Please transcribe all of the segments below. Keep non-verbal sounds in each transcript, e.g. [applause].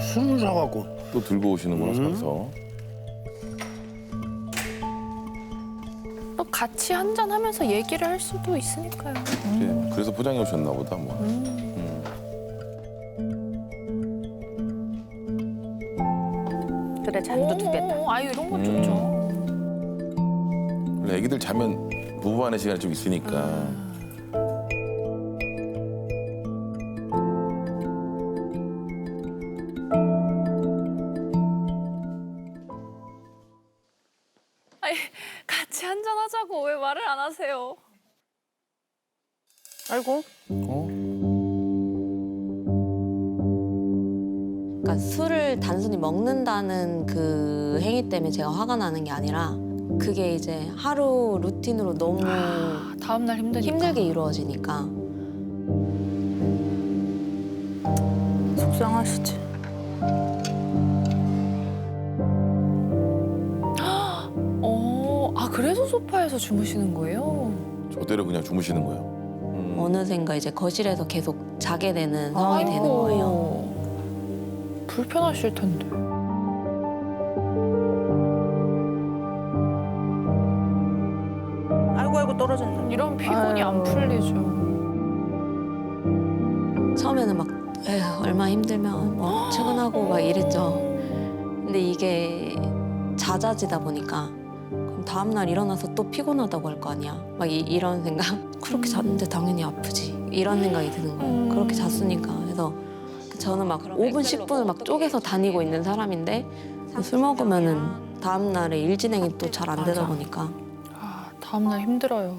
술을 사갖고 또 들고 오시는구나 음. 사서. 또 같이 한잔 하면서 얘기를 할 수도 있으니까요. 예, 그래서 포장해 오셨나 보다 뭐. 음. 음. 그래 잔도 두 개. 오, 아유 이런 건 음. 좋죠. 원래 애기들 자면 부부 간의 시간이 좀 있으니까. 아니 같이 한잔 하자고 왜 말을 안 하세요? 아이고. 어? 그러니까 술을 단순히 먹는다는 그 행위 때문에 제가 화가 나는 게 아니라 그게 이제 하루 루틴으로 너무 아, 다음 날 힘드니까. 힘들게 이루어지니까 속상하시지. 그래서 소파에서 주무시는 거예요? 저대로 그냥 주무시는 거예요. 음. 어느샌가 이제 거실에서 계속 자게 되는 상황이 되는 아이고. 거예요. 불편하실 텐데. 아이고 아이고 떨어졌네. 이런 피곤이 안 풀리죠. 처음에는 막 에휴, 얼마 힘들면 뭐 [gasps] 출근하고 막 이랬죠. 근데 이게 잦아지다 보니까 다음 날 일어나서 또 피곤하다고 할 거 아니야. 막 이, 런 생각. [laughs] 그렇게 잤는데 당연히 아프지. 이런 생각이 드는 거예요. 음. 그렇게 잤으니까. 그래서 저는 막 5분, 10분을 막 쪼개서 다니고 있는 사람인데 술 먹으면은 다음 날에 일 진행이 또 잘 안 되다 맞아. 보니까 아 다음 날 힘들어요.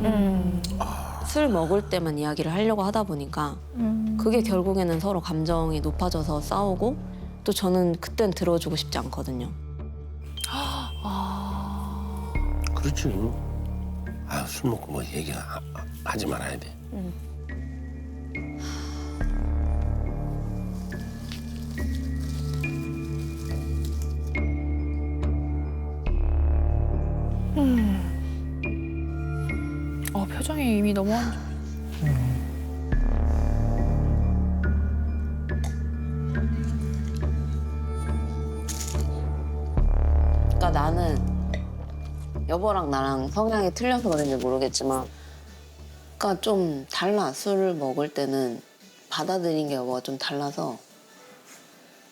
음. 술 먹을 때만 이야기를 하려고 하다 보니까 음. 그게 결국에는 서로 감정이 높아져서 싸우고 또 저는 그땐 들어주고 싶지 않거든요. 아. 그렇지. 아 술 먹고 뭐 얘기 하, 하지 말아야 돼. 어 표정이 이미 너무 안 좋아. 나는 여보랑 나랑 성향이 틀려서 그런지 모르겠지만 그러니까 좀 달라. 술을 먹을 때는 받아들인 게 여보가 좀 달라서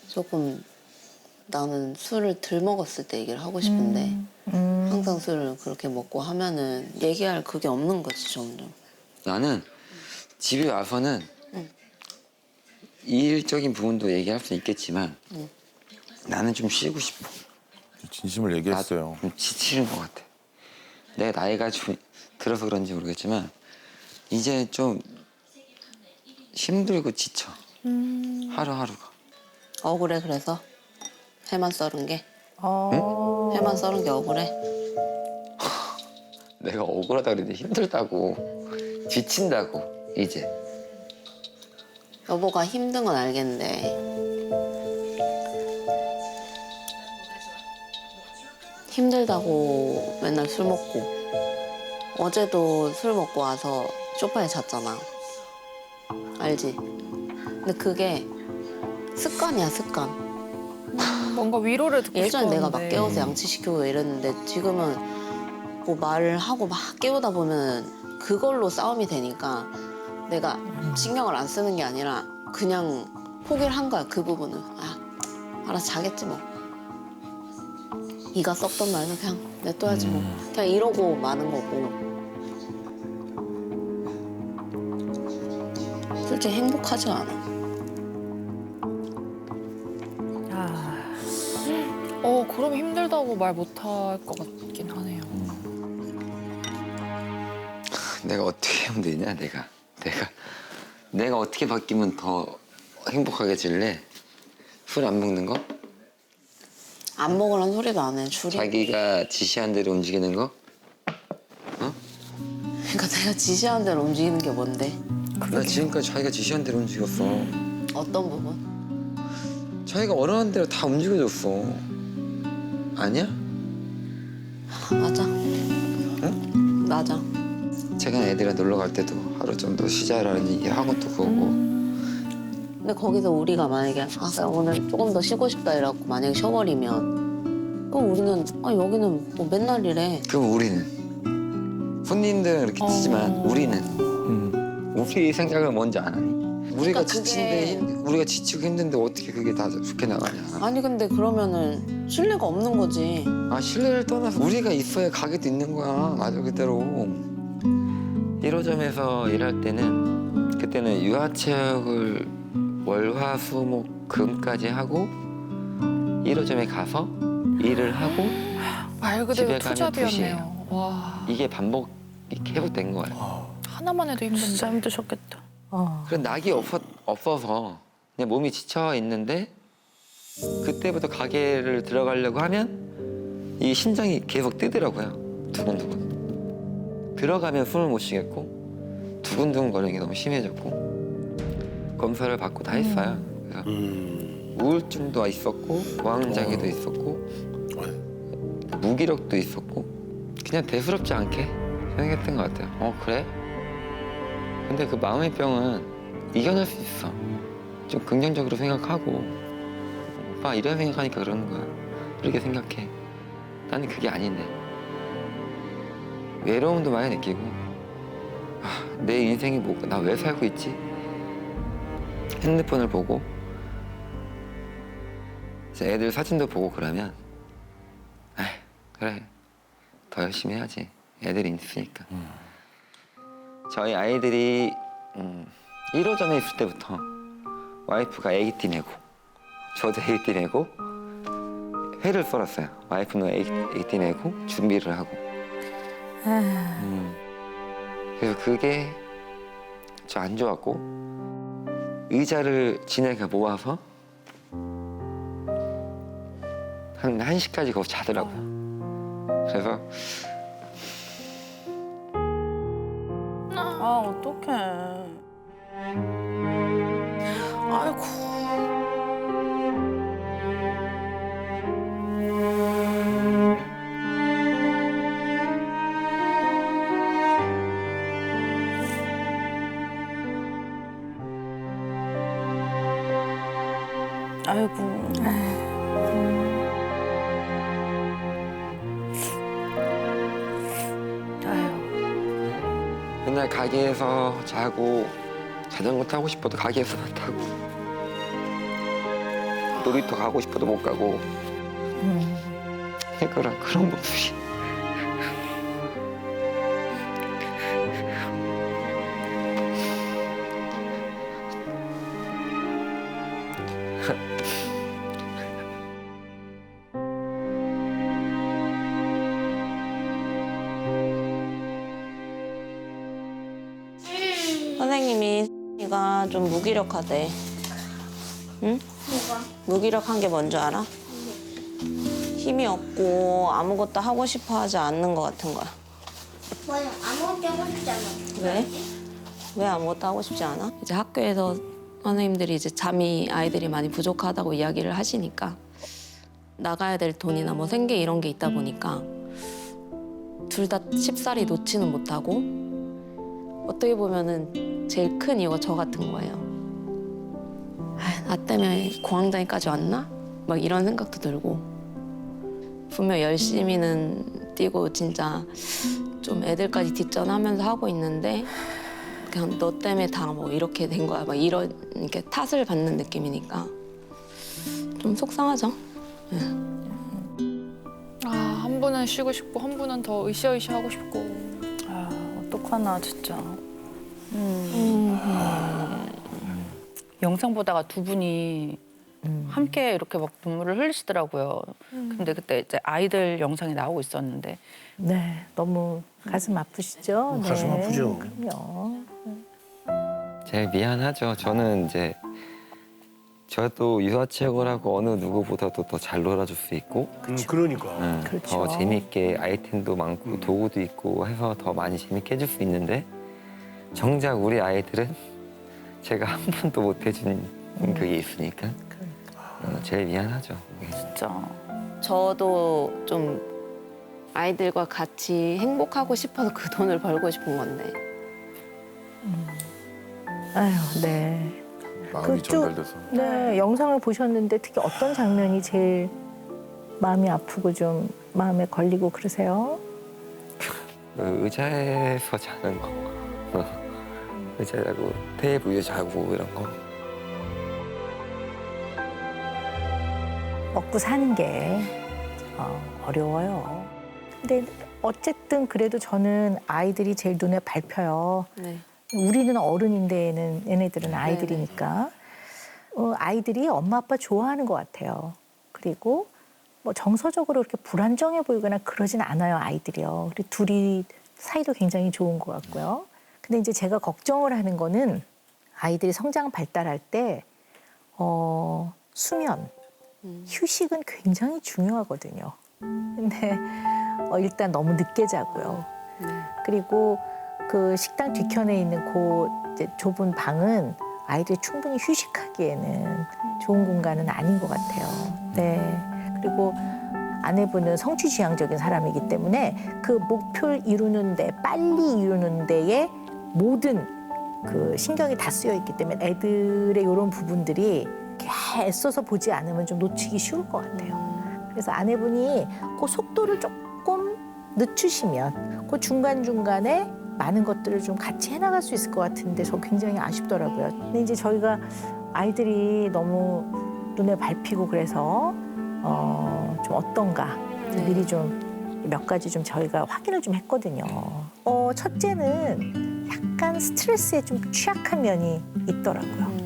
조금 나는 술을 덜 먹었을 때 얘기를 하고 싶은데 항상 술을 그렇게 먹고 하면은 얘기할 그게 없는 거지 점점. 나는 집에 와서는 응. 일적인 부분도 얘기할 수 있겠지만 응. 나는 좀 쉬고 싶어. 진심을 얘기했어요. 좀 지치는 것 같아. 내가 나이가 좀 들어서 그런지 모르겠지만 이제 좀 힘들고 지쳐. 하루하루가. 억울해 그래서 회만 썰은 게 어. 회만 썰은 게 억울해. [laughs] 내가 억울하다 그랬는데 힘들다고 지친다고 이제. 여보가 힘든 건 알겠는데 힘들다고 맨날 술 먹고. 어제도 술 먹고 와서 소파에 잤잖아. 알지? 근데 그게 습관이야 습관. 뭔가 위로를 듣고 예전에 내가 막 싶었는데. 깨워서 양치시키고 이랬는데 지금은 뭐 말을 하고 막 깨우다 보면 그걸로 싸움이 되니까 내가 신경을 안 쓰는 게 아니라 그냥 포기를 한 거야 그 부분은. 아 알아서 자겠지 뭐 이가 썩던 말은 그냥 냅둬야지 뭐 그냥 이러고 마는 거고 솔직히 행복하지 않아 아. 어 그럼 힘들다고 말 못할 것 같긴 하네요. 내가 어떻게 하면 되냐 내가 내가 내가 어떻게 바뀌면 더 행복하게 질래? 술 안 먹는 거? 안 먹으란 소리도 안 해 줄이 자기가 지시한 대로 움직이는 거? 그러니까 내가 지시한 대로 움직이는 게 뭔데 나 지금까지 자기가 지시한 대로 움직였어. 어떤 부분? 자기가 원하는 대로 다 움직여줬어. 아니야? 맞아. 맞아. 최근에 애들이랑 놀러 갈 때도 하루 정도 쉬자라는 얘기 하고 또 그거고 근데 거기서 우리가 만약에 아, 나 오늘 조금 더 쉬고 싶다 이라고 만약에 쉬어버리면 그럼 우리는 아 여기는 뭐 맨날 이래. 그럼 우리는 손님들은 그렇게 치지만 우리는? 우리 생각을 먼저 안 하니 우리가 그러니까 지친데 그게- 힘- 우리가 지치고 힘든데 어떻게 그게 다 좋게 나가냐? 아니 근데 그러면은 신뢰가 없는 거지. 아 신뢰를 떠나서 우리가 있어야 가게도 있는 거야. 맞아 그대로. 1호점에서 일할 때는 그때는 유아체육을 월화수목 금까지 하고 1호점에 가서 일을 하고 말 그대로 가면 투잡이었네요. 와 이게 반복 이렇게 회복된 거예요 하나만 해도 힘든데. 진짜 힘드셨겠다. 어. 그런 낙이 없어, 없어서 그냥 몸이 지쳐 있는데 그때부터 가게를 들어가려고 하면 이 심장이 계속 뜨더라고요. 두근두근. 들어가면 숨을 못 쉬겠고 두근두근 거리는 게 너무 심해졌고 검사를 받고 다 했어요. 그래서 음. 우울증도 있었고 고황장애도 있었고 무기력도 있었고 그냥 대수롭지 않게 생각했던 것 같아요. 어 그래? 근데 그 마음의 병은 이겨낼 수 있어. 좀 긍정적으로 생각하고 오빠 이런 생각하니까 그러는 거야. 이렇게 생각해. 나는 그게 아닌데. 외로움도 많이 느끼고 아, 내 인생이 뭐고 나왜 살고 있지? 핸드폰을 보고 이제 애들 사진도 보고 그러면 아 그래. 더 열심히 해야지. 애들이 있으니까. 저희 아이들이 음, 1호점에 있을 때부터 와이프가 애기띠 내고 저도 애기띠 내고 회를 썰었어요. 와이프는 애기, 애기띠 내고 준비를 하고. 음, 그래서 그게 저 안 좋았고 의자를 지네가 모아서 한 1시까지 거기서 자더라고요. 그래서 아 어떡해. 아이고. 아이고. 맨날 가게에서 자고 자전거 타고 싶어도 가게에서만 타고 놀이터 가고 싶어도 못 가고. 그런 그런 모습이 선생님이 이가 좀 무기력하대 응? 무기력한 게 뭔지 알아? 힘이 없고 아무것도 하고 싶어 하지 않는 것 같은 거야 맞아 아무것도 하고 싶지 않아. 왜? 왜 아무것도 하고 싶지 않아? 이제 학교에서 선생님들이 이제 잠이 아이들이 많이 부족하다고 이야기를 하시니까 나가야 될 돈이나 뭐 생계 이런 게 있다 보니까 둘 다 쉽사리 놓지는 못하고 어떻게 보면은 제일 큰 이유가 저 같은 거예요. 아, 나 때문에 공황장애까지 왔나? 막 이런 생각도 들고 분명 열심히는 뛰고 진짜 좀 애들까지 뒷전하면서 하고 있는데 그냥 너 때문에 다 뭐 이렇게 된 거야 막 이런 이렇게 탓을 받는 느낌이니까 좀 속상하죠. 아, 한 분은 쉬고 싶고 한 분은 더 으쌰으쌰 하고 싶고. 아 어떡하나 진짜. 음. 영상 보다가 두 분이 함께 이렇게 막 눈물을 흘리시더라고요. 근데 그때 이제 아이들 영상이 나오고 있었는데 네, 너무 가슴 아프시죠? 네, 가슴 아프죠. 그럼요. 제일 미안하죠. 저는 이제 저도 유아체육을 하고 어느 누구보다도 더 잘 놀아줄 수 있고 음, 그러니까. 음, 그렇죠. 더 재밌게 아이템도 많고 도구도 있고 해서 더 많이 재밌게 해줄 수 있는데 정작 우리 아이들은 제가 한 번도 못 해준 그게 있으니까 어, 제일 미안하죠. 진짜 저도 좀 아이들과 같이 행복하고 싶어서 그 돈을 벌고 싶은 건데 아유, 네. 마음이 그쪽- 전달돼서. 네, 영상을 보셨는데 특히 어떤 장면이 제일 마음이 아프고 좀 마음에 걸리고 그러세요? 그 의자에서 자는 거. [laughs] 의자에 자고 테이블 위에 자고 이런 거. 먹고 사는 게 어, 어려워요. 근데 어쨌든 그래도 저는 아이들이 제일 눈에 밟혀요. 네. 우리는 어른인데 얘는 얘네들은 아이들이니까 어, 아이들이 엄마 아빠 좋아하는 것 같아요. 그리고 뭐 정서적으로 그렇게 불안정해 보이거나 그러진 않아요 아이들이요. 그리고 둘이 사이도 굉장히 좋은 것 같고요. 근데 이제 제가 걱정을 하는 거는 아이들이 성장 발달할 때 어, 수면, 휴식은 굉장히 중요하거든요. 근데 어, 일단 너무 늦게 자고요. 그리고 그 식당 뒤편에 있는 그 이제 좁은 방은 아이들이 충분히 휴식하기에는 좋은 공간은 아닌 것 같아요. 네. 그리고 아내분은 성취지향적인 사람이기 때문에 그 목표를 이루는데 빨리 이루는 데에 모든 그 신경이 다 쓰여 있기 때문에 애들의 이런 부분들이 애써서 보지 않으면 좀 놓치기 쉬울 것 같아요. 그래서 아내분이 그 속도를 조금 늦추시면 그 중간 중간에 많은 것들을 좀 같이 해나갈 수 있을 것 같은데 저 굉장히 아쉽더라고요. 근데 이제 저희가 아이들이 너무 눈에 밟히고 그래서 어, 좀 어떤가 미리 좀 몇 가지 좀 저희가 확인을 좀 했거든요. 어, 첫째는 약간 스트레스에 좀 취약한 면이 있더라고요.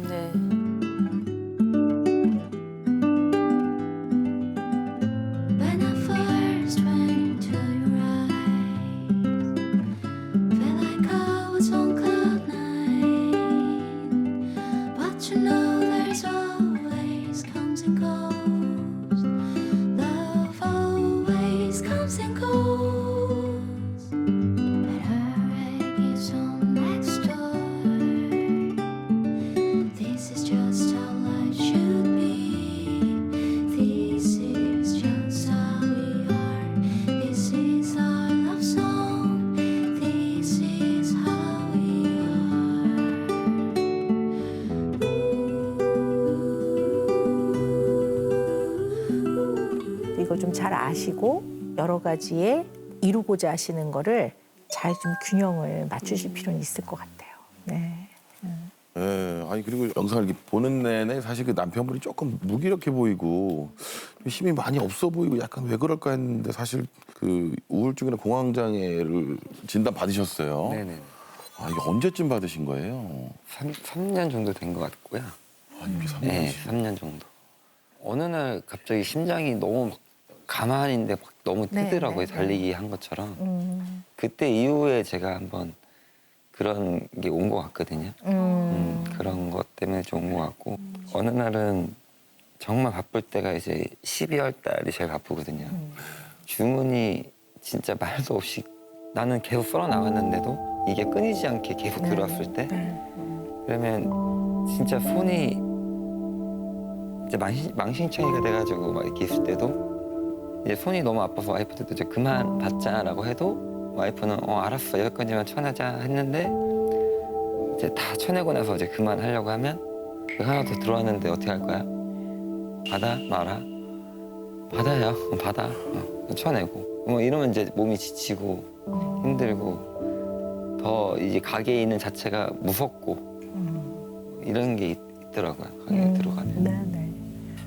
이걸 좀잘 아시고 여러 가지에 이루고자 하시는 거를 잘 좀 균형을 맞추실 필요는 있을 것 같아요. 네. 예, 아니 그리고 영상을 이렇게 보는 내내 사실 그 남편분이 조금 무기력해 보이고 좀 힘이 많이 없어 보이고 약간 왜 그럴까 했는데 사실 그 우울증이나 공황장애를 진단 받으셨어요. 네네. 아 이게 언제쯤 받으신 거예요? 3, 삼년 정도 된 것 같고요. 아 이게 3년이 네, 3년 정도. 어느 날 갑자기 심장이 너무 막 가만히 있는데 막 너무 네, 뛰더라고요. 네, 네. 달리기 한 것처럼. 음, 그때 이후에 제가 한번 그런 게 온 것 같거든요. 음, 음, 그런 것 때문에 좀 온 것 같고 어느 날은 정말 바쁠 때가 이제 12월 달이 제일 바쁘거든요. 주문이 진짜 말도 없이 나는 계속 썰어 나갔는데도 이게 끊이지 않게 계속 네. 들어왔을 때 네. 그러면 진짜 손이 이제 망신, 망신창이가 돼가지고 막 이렇게 있을 때도 이제 손이 너무 아파서 와이프한테도 이제 그만 받자라고 해도 와이프는 어 알았어. 여기까지만 쳐내자 했는데 이제 다 쳐내고 나서 이제 그만 하려고 하면 그 하나 더 들어왔는데 어떻게 할 거야? 받아 말아. 받아요. 어, 받아. 어, 쳐내고. 뭐 이러면 이제 몸이 지치고 힘들고 더 이제 가게에 있는 자체가 무섭고 이런 게 있, 있더라고요. 가게에 음, 들어가면. 네, 네.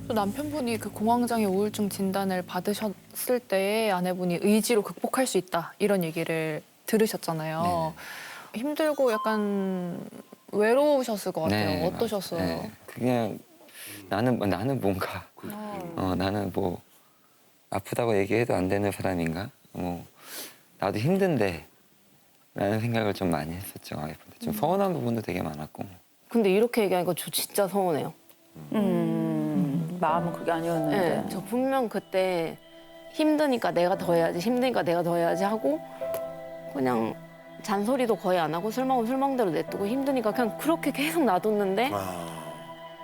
또 남편분이 그 공황장애 우울증 진단을 받으셨을 때 아내분이 의지로 극복할 수 있다 이런 얘기를 들으셨잖아요. 힘들고 약간 외로우셨을 것 같아요. 네, 어떠셨어요? 네. 그냥 나는 나는 뭔가 어, 나는 뭐 아프다고 얘기해도 안 되는 사람인가? 뭐 나도 힘든데 라는 생각을 좀 많이 했었죠 좀 서운한 부분도 되게 많았고 근데 이렇게 얘기하니까 저 진짜 서운해요. 음, 마음은 그게 아니었는데. 네, 저 분명 그때 힘드니까 내가 더 해야지, 힘드니까 내가 더 해야지 하고 그냥 잔소리도 거의 안 하고 술 먹으면 술 먹는 대로 냅두고 힘드니까 그냥 그렇게 계속 놔뒀는데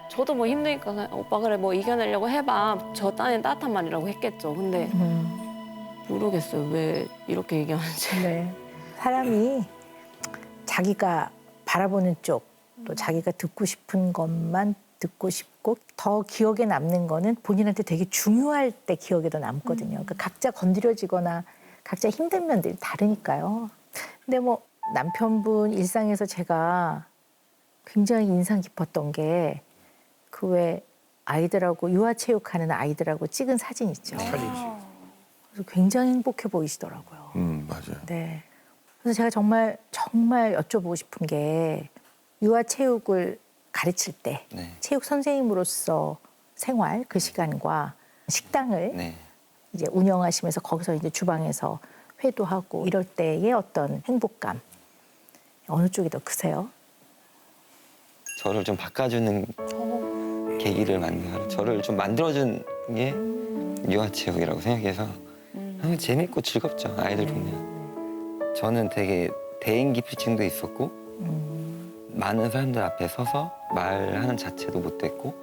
저도 뭐 힘드니까 그냥 오빠 그래 뭐 이겨내려고 해봐. 저 딴엔 따뜻한 말이라고 했겠죠. 근데 음, 모르겠어요. 왜 이렇게 얘기하는지. 네. 사람이 자기가 바라보는 쪽, 또 자기가 듣고 싶은 것만 듣고 싶고 더 기억에 남는 거는 본인한테 되게 중요할 때 기억에 더 남거든요. 그러니까 각자 건드려지거나 각자 힘든 면들이 다르니까요. 근데 뭐 남편분 일상에서 제가 굉장히 인상 깊었던 게 그 왜 아이들하고 유아체육하는 아이들하고 찍은 사진 있죠. 그래서 굉장히 행복해 보이시더라고요. 음 맞아요. 네. 그래서 제가 정말 정말 여쭤보고 싶은 게 유아 체육을 가르칠 때 네. 체육 선생님으로서 생활 그 시간과 식당을 네. 이제 운영하시면서 거기서 이제 주방에서 회도 하고 이럴 때의 어떤 행복감 어느 쪽이 더 크세요? 저를 좀 바꿔주는 계기를 만들어 저를 좀 만들어준 게 유아체육이라고 생각해서 너무 재밌고 즐겁죠 아이들 보면 저는 되게 대인기피증도 있었고 많은 사람들 앞에 서서 말하는 자체도 못됐고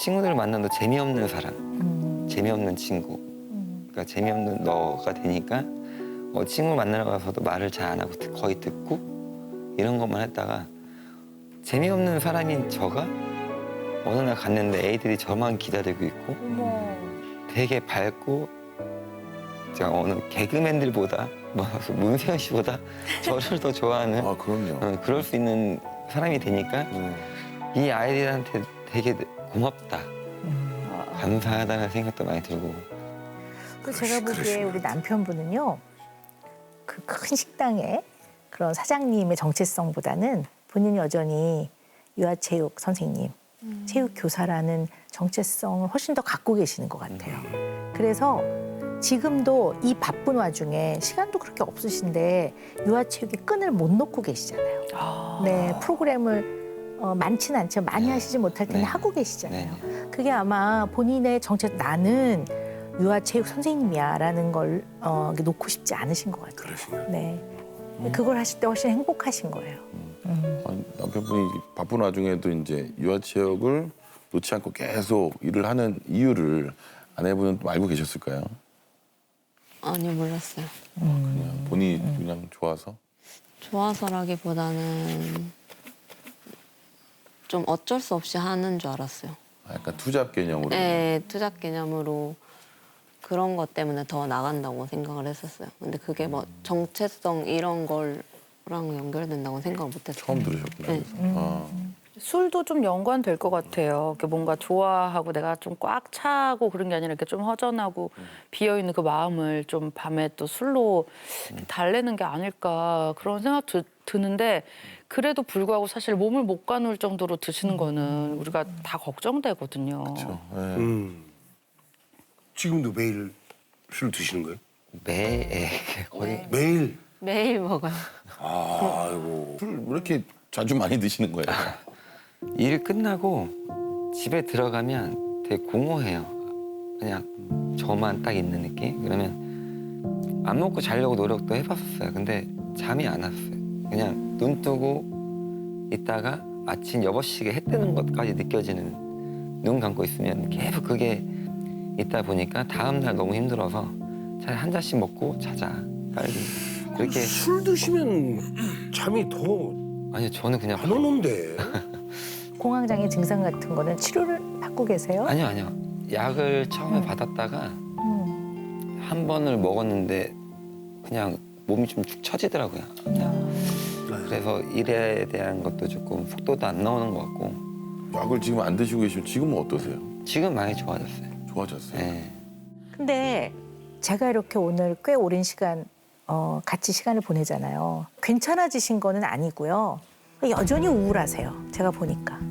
친구들을 만나도 재미없는 사람 음. 재미없는 친구 그러니까 재미없는 너가 되니까 어, 친구 만나러 가서도 말을 잘 안 하고 듣- 거의 듣고 이런 것만 했다가 재미없는 사람인 저가 어느 날 갔는데 애들이 저만 기다리고 있고 되게 밝고 제가 어느 개그맨들보다 뭐 문세현 씨보다 [laughs] 저를 더 좋아하는 아 그럼요. 어, 그럴 수 있는 사람이 되니까 음. 이 아이들한테 되게 고맙다 음. 감사하다는 생각도 많이 들고 그 제가 보기에 우리 남편분은요 그 큰 식당의 그런 사장님의 정체성보다는 본인이 여전히 유아체육 선생님, 체육 교사라는 정체성을 훨씬 더 갖고 계시는 것 같아요. 그래서 지금도 이 바쁜 와중에 시간도 그렇게 없으신데 유아체육에 끈을 못 놓고 계시잖아요. 아. 네, 프로그램을 어, 많지는 않지만 많이 네. 하시지 못할 텐데 네. 하고 계시잖아요. 네. 그게 아마 본인의 정체 나는 유아체육 선생님이야라는 걸 어, 놓고 싶지 않으신 것 같아요. 그러시군요. 네, 그걸 하실 때 훨씬 행복하신 거예요. 음. 아니, 남편분이 바쁜 와중에도 이제 유아체육을 놓지 않고 계속 일을 하는 이유를 아내분은 또 알고 계셨을까요? 아니 몰랐어요. 그냥 본인이 그냥 좋아서. 좋아서라기보다는 좀 어쩔 수 없이 하는 줄 알았어요. 아, 약간 투잡 개념으로. 네, 투잡 개념으로 그런 것 때문에 더 나간다고 생각을 했었어요. 근데 그게 뭐 정체성 이런 거랑 연결된다고 생각을 못했어요. 처음 들으셨구나. 네. 그래서. 아. 술도 좀 연관될 것 같아요. 이렇게 뭔가 좋아하고 내가 좀 꽉 차고 그런 게 아니라 이렇게 좀 허전하고 비어 있는 그 마음을 좀 밤에 또 술로 달래는 게 아닐까 그런 생각 드, 드는데 그래도 불구하고 사실 몸을 못 가눌 정도로 드시는 거는 우리가 다 걱정되거든요. 그렇죠. 네. 음. 지금도 매일 술 드시는 거예요? 매 예, 거의 매일. 매일 먹어요. 아이고. 술왜 이렇게 자주 많이 드시는 거예요? [laughs] 일 끝나고 집에 들어가면 되게 공허해요. 그냥 저만 딱 있는 느낌? 그러면 안 먹고 자려고 노력도 해봤었어요. 근데 잠이 안 왔어요. 그냥 눈 뜨고 있다가 아침 6시에 해 뜨는 것까지 느껴지는 눈 감고 있으면 계속 그게 있다 보니까 다음날 너무 힘들어서 차라리 한 잔씩 먹고 자자. 빨리. 그렇게 술 드시면 잠이 더안 아니요 저는 그냥 오는데. [laughs] 공황장애 증상 같은 거는 치료를 받고 계세요? 아니요 아니요 약을 처음에 받았다가 음. 한 번을 먹었는데 그냥 몸이 좀 축 처지더라고요. 그냥. 그래서 일에 대한 것도 조금 속도도 안 나오는 것 같고 약을 지금 안 드시고 계시면 지금은 어떠세요? 지금 많이 좋아졌어요. 좋아졌어요? 네. 근데 제가 이렇게 오늘 꽤 오랜 시간 어, 같이 시간을 보내잖아요. 괜찮아지신 거는 아니고요. 여전히 우울하세요. 제가 보니까 아.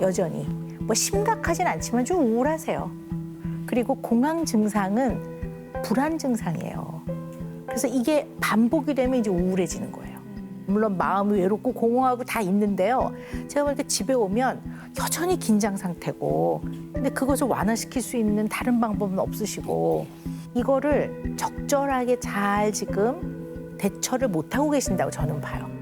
여전히 뭐 심각하진 않지만 좀 우울하세요. 그리고 공황 증상은 불안 증상이에요. 그래서 이게 반복이 되면 이제 우울해지는 거예요. 물론 마음이 외롭고 공허하고 다 있는데요. 제가 보니까 집에 오면 여전히 긴장 상태고, 근데 그것을 완화시킬 수 있는 다른 방법은 없으시고, 이거를 적절하게 잘 지금 대처를 못 하고 계신다고 저는 봐요.